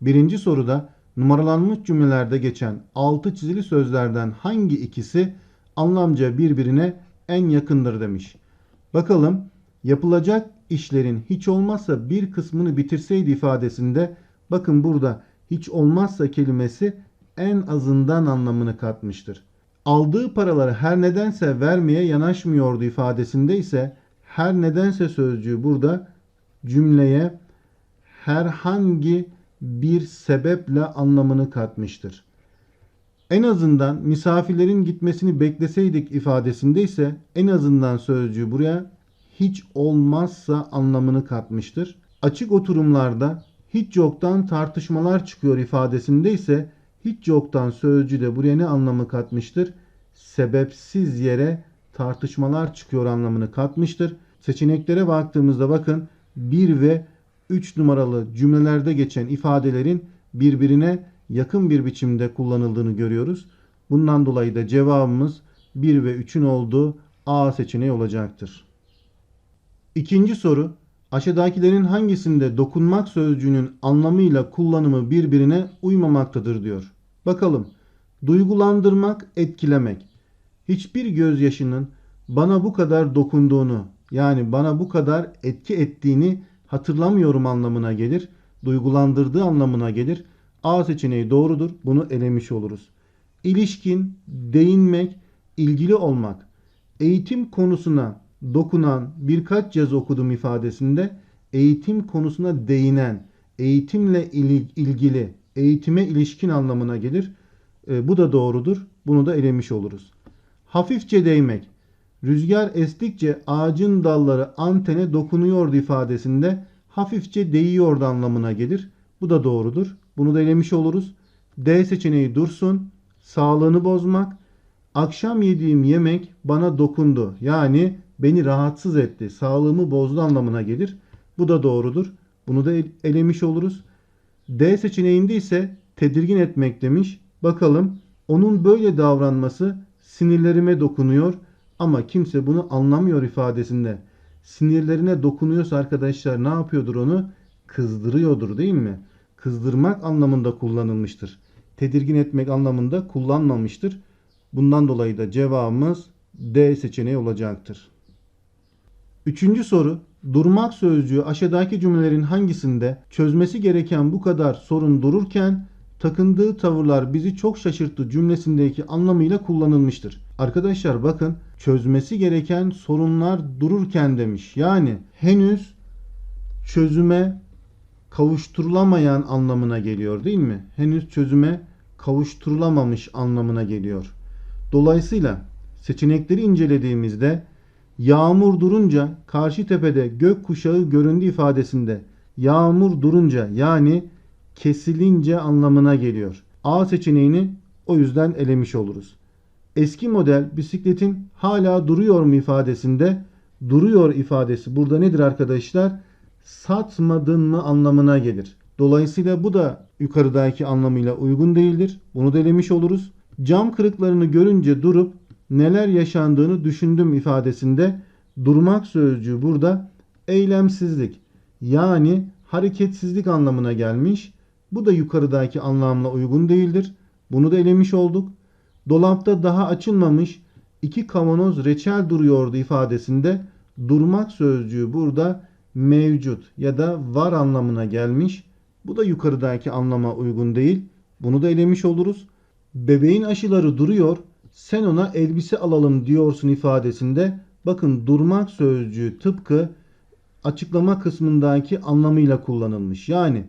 Birinci soruda numaralanmış cümlelerde geçen altı çizili sözlerden hangi ikisi anlamca birbirine en yakındır demiş. Bakalım yapılacak işlerin hiç olmazsa bir kısmını bitirseydi ifadesinde bakın burada hiç olmazsa kelimesi en azından anlamını katmıştır. Aldığı paraları her nedense vermeye yanaşmıyordu ifadesinde ise her nedense sözcüğü burada cümleye herhangi bir sebeple anlamını katmıştır. En azından misafirlerin gitmesini bekleseydik ifadesinde ise en azından sözcüğü buraya hiç olmazsa anlamını katmıştır. Açık oturumlarda hiç yoktan tartışmalar çıkıyor ifadesinde ise hiç yoktan sözcüğü de buraya ne anlamı katmıştır? Sebepsiz yere tartışmalar çıkıyor anlamını katmıştır. Seçeneklere baktığımızda bakın 1 ve 3 numaralı cümlelerde geçen ifadelerin birbirine yakın bir biçimde kullanıldığını görüyoruz. Bundan dolayı da cevabımız 1 ve 3'ün olduğu A seçeneği olacaktır. İkinci soru aşağıdakilerin hangisinde dokunmak sözcüğünün anlamıyla kullanımı birbirine uymamaktadır diyor. Bakalım. Duygulandırmak, etkilemek. Hiçbir gözyaşının bana bu kadar dokunduğunu yani bana bu kadar etki ettiğini hatırlamıyorum anlamına gelir. Duygulandırdığı anlamına gelir. A seçeneği doğrudur. Bunu elemiş oluruz. İlişkin, değinmek, ilgili olmak. Eğitim konusuna dokunan birkaç yazı okudum ifadesinde eğitim konusuna değinen, eğitimle ilgili, eğitime ilişkin anlamına gelir. E, bu da doğrudur. Bunu da elemiş oluruz. Hafifçe değmek. Rüzgar estikçe ağacın dalları antene dokunuyordu ifadesinde hafifçe değiyordu anlamına gelir. Bu da doğrudur. Bunu da elemiş oluruz. D seçeneği dursun. Sağlığını bozmak. Akşam yediğim yemek bana dokundu. Yani beni rahatsız etti. Sağlığımı bozdu anlamına gelir. Bu da doğrudur. Bunu da elemiş oluruz. D seçeneğinde ise tedirgin etmek demiş. Bakalım onun böyle davranması sinirlerime dokunuyor ama kimse bunu anlamıyor ifadesinde. Sinirlerine dokunuyorsa arkadaşlar ne yapıyordur onu? Kızdırıyordur değil mi? Kızdırmak anlamında kullanılmıştır. Tedirgin etmek anlamında kullanmamıştır. Bundan dolayı da cevabımız D seçeneği olacaktır. Üçüncü soru. Durmak sözcüğü aşağıdaki cümlelerin hangisinde çözmesi gereken bu kadar sorun dururken takındığı tavırlar bizi çok şaşırttı cümlesindeki anlamıyla kullanılmıştır. Arkadaşlar bakın çözmesi gereken sorunlar dururken demiş. Yani henüz çözüme kavuşturulamayan anlamına geliyor değil mi? Henüz çözüme kavuşturulamamış anlamına geliyor. Dolayısıyla seçenekleri incelediğimizde yağmur durunca karşı tepede gök kuşağı göründü ifadesinde yağmur durunca yani kesilince anlamına geliyor. A seçeneğini o yüzden elemiş oluruz. Eski model bisikletin hala duruyor mu ifadesinde duruyor ifadesi burada nedir arkadaşlar? Satmadın mı anlamına gelir. Dolayısıyla bu da yukarıdaki anlamıyla uygun değildir. Bunu da elemiş oluruz. Cam kırıklarını görünce durup neler yaşandığını düşündüm ifadesinde durmak sözcüğü burada eylemsizlik yani hareketsizlik anlamına gelmiş. Bu da yukarıdaki anlamla uygun değildir. Bunu da elemiş olduk. Dolapta daha açılmamış iki kavanoz reçel duruyordu ifadesinde durmak sözcüğü burada mevcut ya da var anlamına gelmiş. Bu da yukarıdaki anlama uygun değil. Bunu da elemiş oluruz. Bebeğin aşıları duruyor. Sen ona elbise alalım diyorsun ifadesinde. Bakın durmak sözcüğü tıpkı açıklama kısmındaki anlamıyla kullanılmış. Yani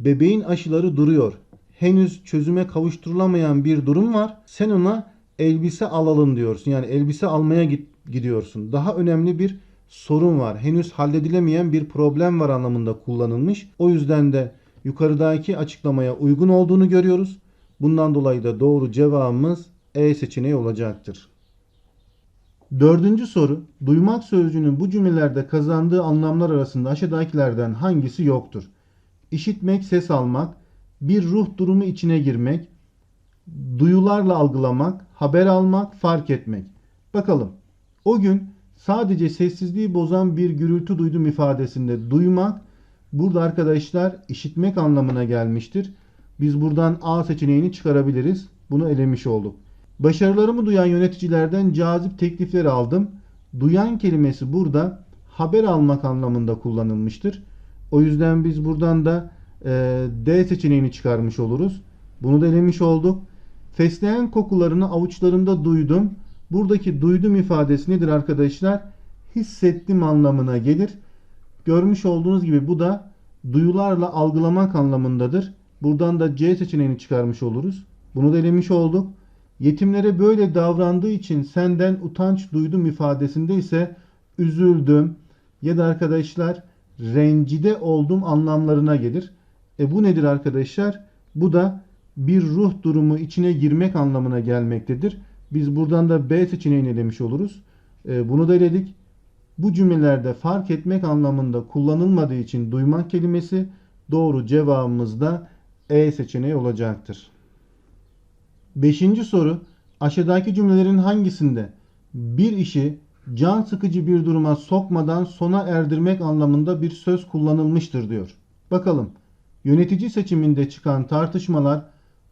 bebeğin aşıları duruyor. Henüz çözüme kavuşturulamayan bir durum var. Sen ona elbise alalım diyorsun. Yani elbise almaya git, gidiyorsun. Daha önemli bir sorun var. Henüz halledilemeyen bir problem var anlamında kullanılmış. O yüzden de yukarıdaki açıklamaya uygun olduğunu görüyoruz. Bundan dolayı da doğru cevabımız E seçeneği olacaktır. Dördüncü soru. Duymak sözcüğünün bu cümlelerde kazandığı anlamlar arasında aşağıdakilerden hangisi yoktur? İşitmek, ses almak, bir ruh durumu içine girmek, duyularla algılamak, haber almak, fark etmek. Bakalım. O gün sadece sessizliği bozan bir gürültü duydum ifadesinde duymak burada arkadaşlar işitmek anlamına gelmiştir. Biz buradan A seçeneğini çıkarabiliriz. Bunu elemiş olduk. Başarılarımı duyan yöneticilerden cazip teklifler aldım. Duyan kelimesi burada haber almak anlamında kullanılmıştır. O yüzden biz buradan da e, D seçeneğini çıkarmış oluruz. Bunu da elemiş olduk. Fesleğen kokularını avuçlarımda duydum. Buradaki duydum ifadesi nedir arkadaşlar? Hissettim anlamına gelir. Görmüş olduğunuz gibi bu da duyularla algılamak anlamındadır. Buradan da C seçeneğini çıkarmış oluruz. Bunu da elemiş olduk. Yetimlere böyle davrandığı için senden utanç duydum ifadesinde ise üzüldüm ya da arkadaşlar rencide oldum anlamlarına gelir. E bu nedir arkadaşlar? Bu da bir ruh durumu içine girmek anlamına gelmektedir. Biz buradan da B seçeneğini elemiş oluruz. E, bunu da eledik. Bu cümlelerde fark etmek anlamında kullanılmadığı için duymak kelimesi doğru cevabımız da E seçeneği olacaktır. Beşinci soru aşağıdaki cümlelerin hangisinde bir işi can sıkıcı bir duruma sokmadan sona erdirmek anlamında bir söz kullanılmıştır diyor. Bakalım yönetici seçiminde çıkan tartışmalar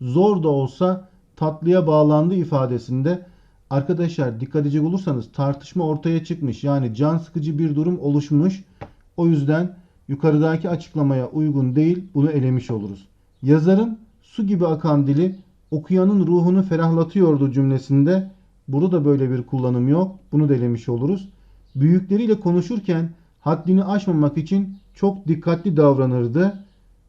zor da olsa tatlıya bağlandı ifadesinde arkadaşlar dikkat edecek olursanız tartışma ortaya çıkmış. Yani can sıkıcı bir durum oluşmuş. O yüzden yukarıdaki açıklamaya uygun değil bunu elemiş oluruz. Yazarın su gibi akan dili okuyanın ruhunu ferahlatıyordu cümlesinde burada da böyle bir kullanım yok. Bunu delemiş oluruz. Büyükleriyle konuşurken haddini aşmamak için çok dikkatli davranırdı.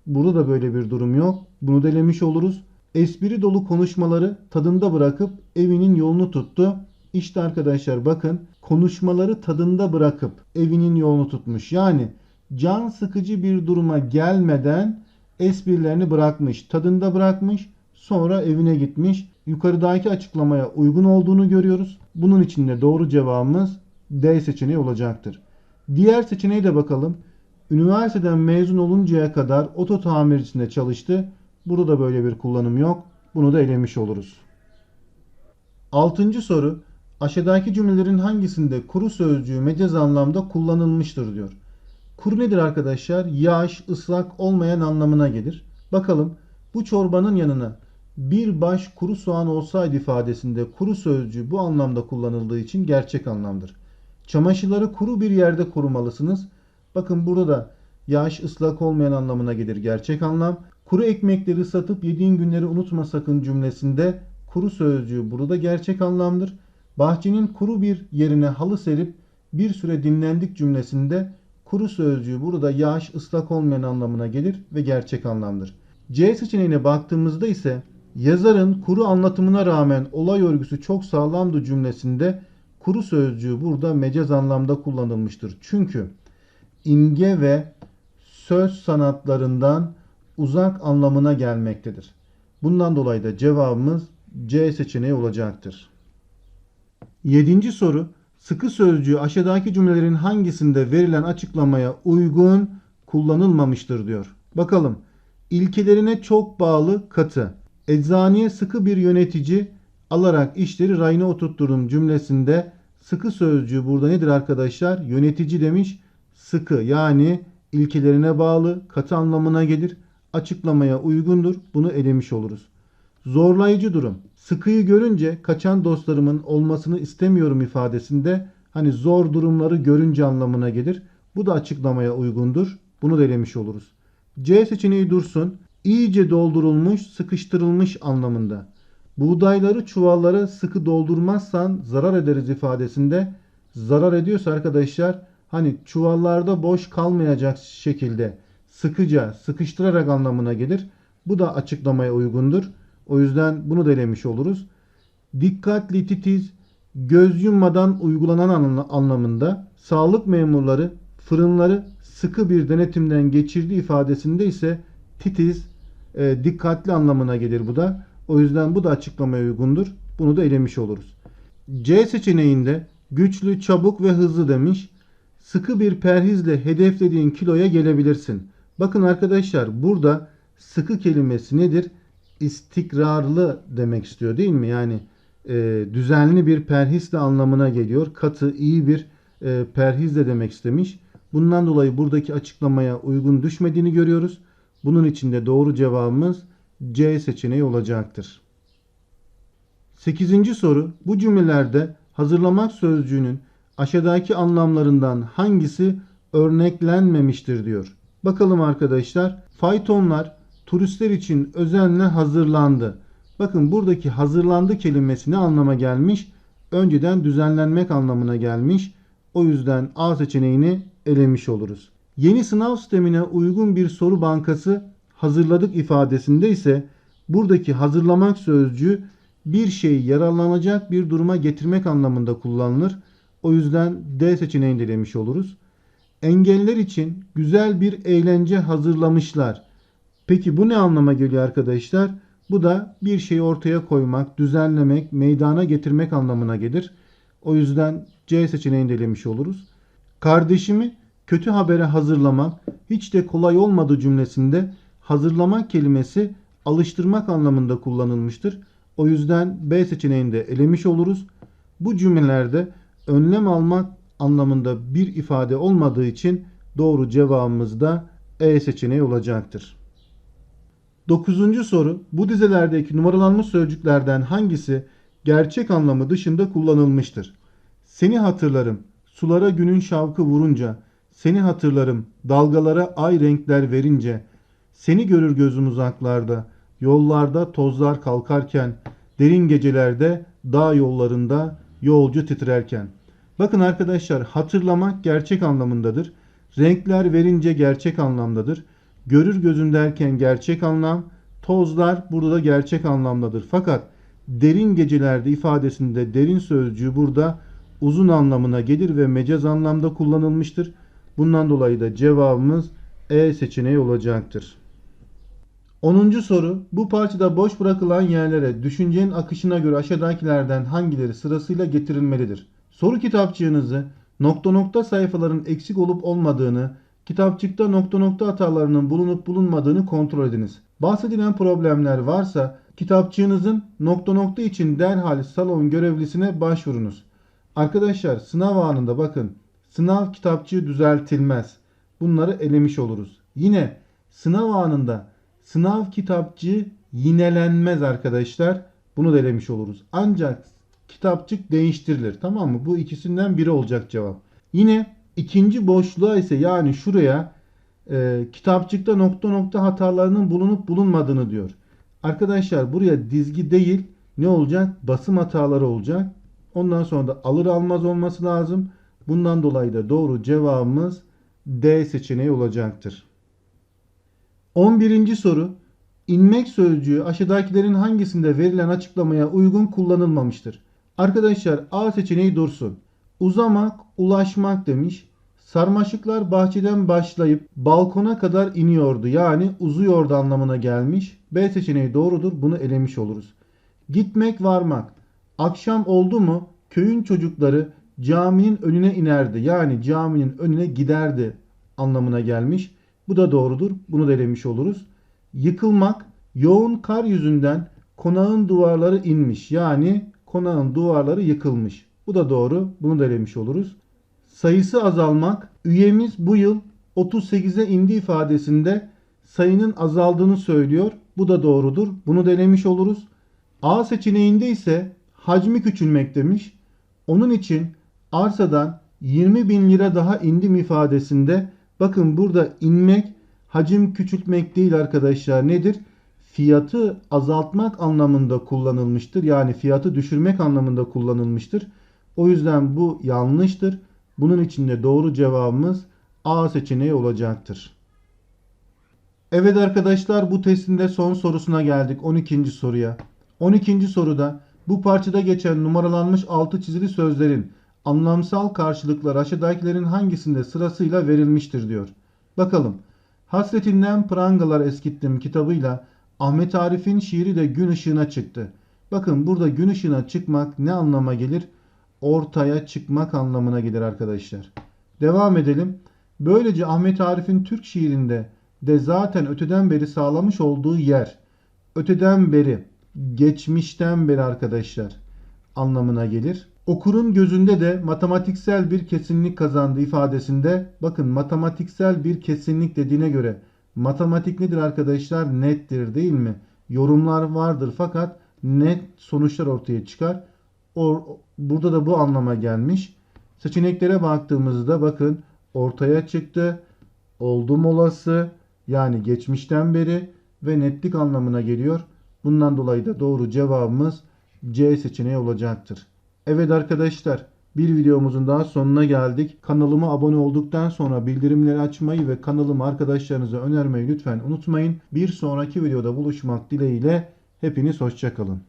Burada da böyle bir durum yok. Bunu delemiş oluruz. Espri dolu konuşmaları tadında bırakıp evinin yolunu tuttu. İşte arkadaşlar bakın konuşmaları tadında bırakıp evinin yolunu tutmuş. Yani can sıkıcı bir duruma gelmeden esprilerini bırakmış, tadında bırakmış Sonra evine gitmiş. Yukarıdaki açıklamaya uygun olduğunu görüyoruz. Bunun için de doğru cevabımız D seçeneği olacaktır. Diğer seçeneğe de bakalım. Üniversiteden mezun oluncaya kadar oto tamircisinde çalıştı. Burada da böyle bir kullanım yok. Bunu da elemiş oluruz. Altıncı soru. Aşağıdaki cümlelerin hangisinde kuru sözcüğü mecaz anlamda kullanılmıştır diyor. Kuru nedir arkadaşlar? Yaş, ıslak olmayan anlamına gelir. Bakalım bu çorbanın yanına bir baş kuru soğan olsaydı ifadesinde kuru sözcüğü bu anlamda kullanıldığı için gerçek anlamdır. Çamaşırları kuru bir yerde kurumalısınız. Bakın burada da yaş ıslak olmayan anlamına gelir gerçek anlam. Kuru ekmekleri satıp yediğin günleri unutma sakın cümlesinde kuru sözcüğü burada gerçek anlamdır. Bahçenin kuru bir yerine halı serip bir süre dinlendik cümlesinde kuru sözcüğü burada yaş ıslak olmayan anlamına gelir ve gerçek anlamdır. C seçeneğine baktığımızda ise Yazarın kuru anlatımına rağmen olay örgüsü çok sağlamdı cümlesinde kuru sözcüğü burada mecaz anlamda kullanılmıştır. Çünkü imge ve söz sanatlarından uzak anlamına gelmektedir. Bundan dolayı da cevabımız C seçeneği olacaktır. Yedinci soru sıkı sözcüğü aşağıdaki cümlelerin hangisinde verilen açıklamaya uygun kullanılmamıştır diyor. Bakalım ilkelerine çok bağlı katı Eczaneye sıkı bir yönetici alarak işleri rayına oturtturum cümlesinde sıkı sözcüğü burada nedir arkadaşlar? Yönetici demiş sıkı yani ilkelerine bağlı katı anlamına gelir. Açıklamaya uygundur. Bunu elemiş oluruz. Zorlayıcı durum. Sıkıyı görünce kaçan dostlarımın olmasını istemiyorum ifadesinde hani zor durumları görünce anlamına gelir. Bu da açıklamaya uygundur. Bunu da elemiş oluruz. C seçeneği dursun iyice doldurulmuş, sıkıştırılmış anlamında. Buğdayları çuvallara sıkı doldurmazsan zarar ederiz ifadesinde zarar ediyorsa arkadaşlar hani çuvallarda boş kalmayacak şekilde sıkıca sıkıştırarak anlamına gelir. Bu da açıklamaya uygundur. O yüzden bunu denemiş oluruz. Dikkatli titiz göz yummadan uygulanan anlamında sağlık memurları fırınları sıkı bir denetimden geçirdiği ifadesinde ise titiz e, dikkatli anlamına gelir bu da. O yüzden bu da açıklamaya uygundur. Bunu da elemiş oluruz. C seçeneğinde güçlü, çabuk ve hızlı demiş. Sıkı bir perhizle hedeflediğin kiloya gelebilirsin. Bakın arkadaşlar burada sıkı kelimesi nedir? İstikrarlı demek istiyor değil mi? Yani e, düzenli bir perhizle anlamına geliyor. Katı, iyi bir e, perhizle demek istemiş. Bundan dolayı buradaki açıklamaya uygun düşmediğini görüyoruz. Bunun için de doğru cevabımız C seçeneği olacaktır. 8. soru bu cümlelerde hazırlamak sözcüğünün aşağıdaki anlamlarından hangisi örneklenmemiştir diyor. Bakalım arkadaşlar. Faytonlar turistler için özenle hazırlandı. Bakın buradaki hazırlandı kelimesi ne anlama gelmiş? Önceden düzenlenmek anlamına gelmiş. O yüzden A seçeneğini elemiş oluruz. Yeni sınav sistemine uygun bir soru bankası hazırladık ifadesinde ise buradaki hazırlamak sözcüğü bir şeyi yararlanacak bir duruma getirmek anlamında kullanılır. O yüzden D seçeneğini de demiş oluruz. Engeller için güzel bir eğlence hazırlamışlar. Peki bu ne anlama geliyor arkadaşlar? Bu da bir şeyi ortaya koymak, düzenlemek, meydana getirmek anlamına gelir. O yüzden C seçeneğini de demiş oluruz. Kardeşimi kötü habere hazırlamak hiç de kolay olmadığı cümlesinde hazırlamak kelimesi alıştırmak anlamında kullanılmıştır. O yüzden B seçeneğini de elemiş oluruz. Bu cümlelerde önlem almak anlamında bir ifade olmadığı için doğru cevabımız da E seçeneği olacaktır. Dokuzuncu soru. Bu dizelerdeki numaralanmış sözcüklerden hangisi gerçek anlamı dışında kullanılmıştır? Seni hatırlarım. Sulara günün şavkı vurunca. Seni hatırlarım. Dalgalara ay renkler verince. Seni görür gözüm uzaklarda. Yollarda tozlar kalkarken. Derin gecelerde dağ yollarında yolcu titrerken. Bakın arkadaşlar hatırlamak gerçek anlamındadır. Renkler verince gerçek anlamdadır. Görür gözüm derken gerçek anlam. Tozlar burada da gerçek anlamdadır. Fakat derin gecelerde ifadesinde derin sözcüğü burada uzun anlamına gelir ve mecaz anlamda kullanılmıştır. Bundan dolayı da cevabımız E seçeneği olacaktır. 10. soru bu parçada boş bırakılan yerlere düşüncenin akışına göre aşağıdakilerden hangileri sırasıyla getirilmelidir? Soru kitapçığınızı nokta nokta sayfaların eksik olup olmadığını, kitapçıkta nokta nokta hatalarının bulunup bulunmadığını kontrol ediniz. Bahsedilen problemler varsa kitapçığınızın nokta nokta için derhal salon görevlisine başvurunuz. Arkadaşlar sınav anında bakın sınav kitapçığı düzeltilmez. Bunları elemiş oluruz. Yine sınav anında sınav kitapçığı yinelenmez arkadaşlar. Bunu da elemiş oluruz. Ancak kitapçık değiştirilir. Tamam mı? Bu ikisinden biri olacak cevap. Yine ikinci boşluğa ise yani şuraya e, kitapçıkta nokta nokta hatalarının bulunup bulunmadığını diyor. Arkadaşlar buraya dizgi değil ne olacak? Basım hataları olacak. Ondan sonra da alır almaz olması lazım. Bundan dolayı da doğru cevabımız D seçeneği olacaktır. 11. soru. İnmek sözcüğü aşağıdakilerin hangisinde verilen açıklamaya uygun kullanılmamıştır? Arkadaşlar A seçeneği dursun. Uzamak, ulaşmak demiş. Sarmaşıklar bahçeden başlayıp balkona kadar iniyordu. Yani uzuyordu anlamına gelmiş. B seçeneği doğrudur. Bunu elemiş oluruz. Gitmek, varmak. Akşam oldu mu köyün çocukları caminin önüne inerdi. Yani caminin önüne giderdi anlamına gelmiş. Bu da doğrudur. Bunu da elemiş oluruz. Yıkılmak yoğun kar yüzünden konağın duvarları inmiş. Yani konağın duvarları yıkılmış. Bu da doğru. Bunu da elemiş oluruz. Sayısı azalmak üyemiz bu yıl 38'e indi ifadesinde sayının azaldığını söylüyor. Bu da doğrudur. Bunu denemiş oluruz. A seçeneğinde ise hacmi küçülmek demiş. Onun için arsadan 20 bin lira daha indim ifadesinde bakın burada inmek hacim küçültmek değil arkadaşlar nedir? Fiyatı azaltmak anlamında kullanılmıştır. Yani fiyatı düşürmek anlamında kullanılmıştır. O yüzden bu yanlıştır. Bunun için de doğru cevabımız A seçeneği olacaktır. Evet arkadaşlar bu testin de son sorusuna geldik. 12. soruya. 12. soruda bu parçada geçen numaralanmış altı çizili sözlerin anlamsal karşılıkları aşağıdakilerin hangisinde sırasıyla verilmiştir diyor. Bakalım. Hasretinden prangalar eskittim kitabıyla Ahmet Arif'in şiiri de gün ışığına çıktı. Bakın burada gün ışığına çıkmak ne anlama gelir? Ortaya çıkmak anlamına gelir arkadaşlar. Devam edelim. Böylece Ahmet Arif'in Türk şiirinde de zaten öteden beri sağlamış olduğu yer. Öteden beri geçmişten beri arkadaşlar anlamına gelir. Okurun gözünde de matematiksel bir kesinlik kazandı ifadesinde bakın matematiksel bir kesinlik dediğine göre matematik nedir arkadaşlar? Nettir değil mi? Yorumlar vardır fakat net sonuçlar ortaya çıkar. Or, burada da bu anlama gelmiş. Seçeneklere baktığımızda bakın ortaya çıktı. Oldum olası yani geçmişten beri ve netlik anlamına geliyor. Bundan dolayı da doğru cevabımız C seçeneği olacaktır. Evet arkadaşlar bir videomuzun daha sonuna geldik. Kanalıma abone olduktan sonra bildirimleri açmayı ve kanalımı arkadaşlarınıza önermeyi lütfen unutmayın. Bir sonraki videoda buluşmak dileğiyle hepiniz hoşçakalın.